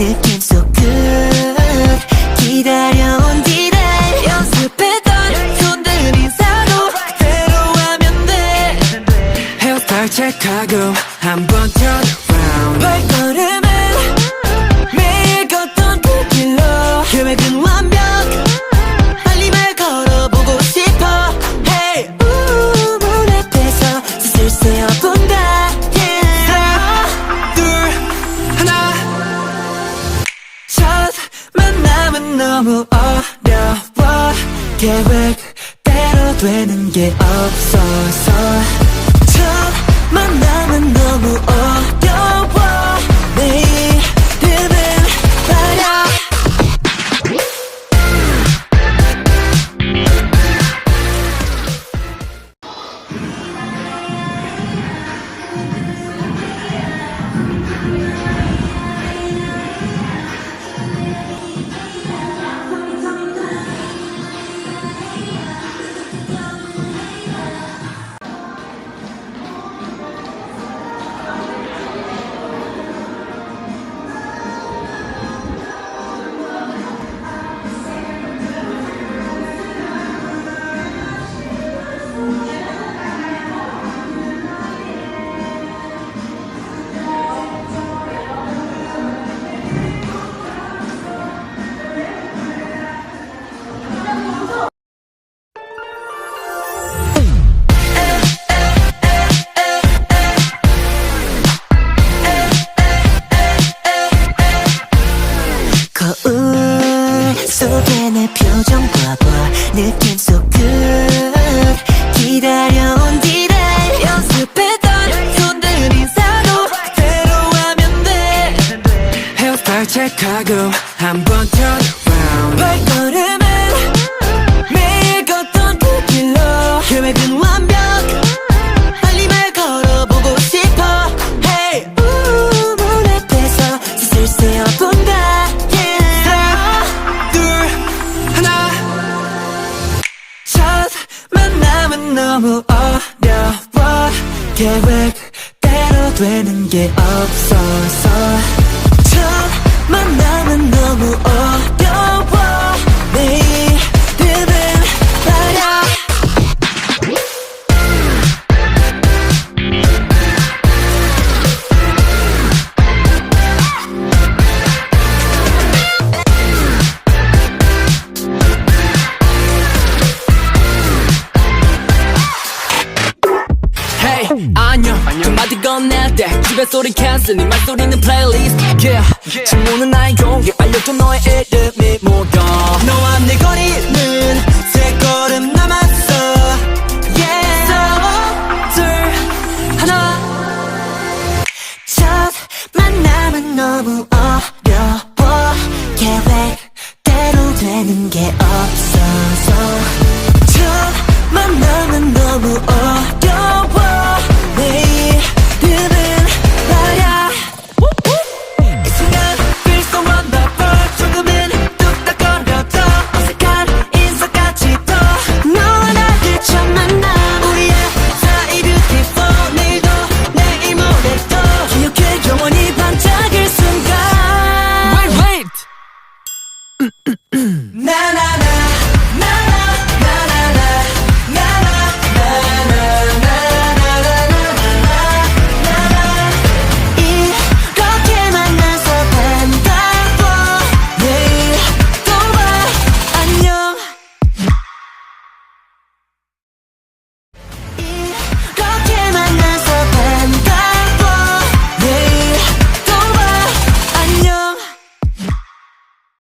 느낌 so good 기다려온 디날 연습했던 손들 인사도 그대로 하면 돼. 헤어스타일 체크하고 한번 전 너무 어려워. 계획대로 되는 게 없어서. 첫 만남은 너무 체크하고 한번 turn around. 발걸음은 매일 걷던 그 길로. 계획은 계획대로 되는 게 없어서 첫 만남은 너무 때 집에 소리 캔슬 네 말소리는 플레이리스트 yeah. 친구는 나의 용기 알려줘 너의 이름이 뭐야. 너와 내 거리는 세 걸음 남았어. Yeah. 하나 둘 하나. 첫 만남은 너무 어려워. 계획대로 되는 게 없어서. 첫 만남은 너무 어려워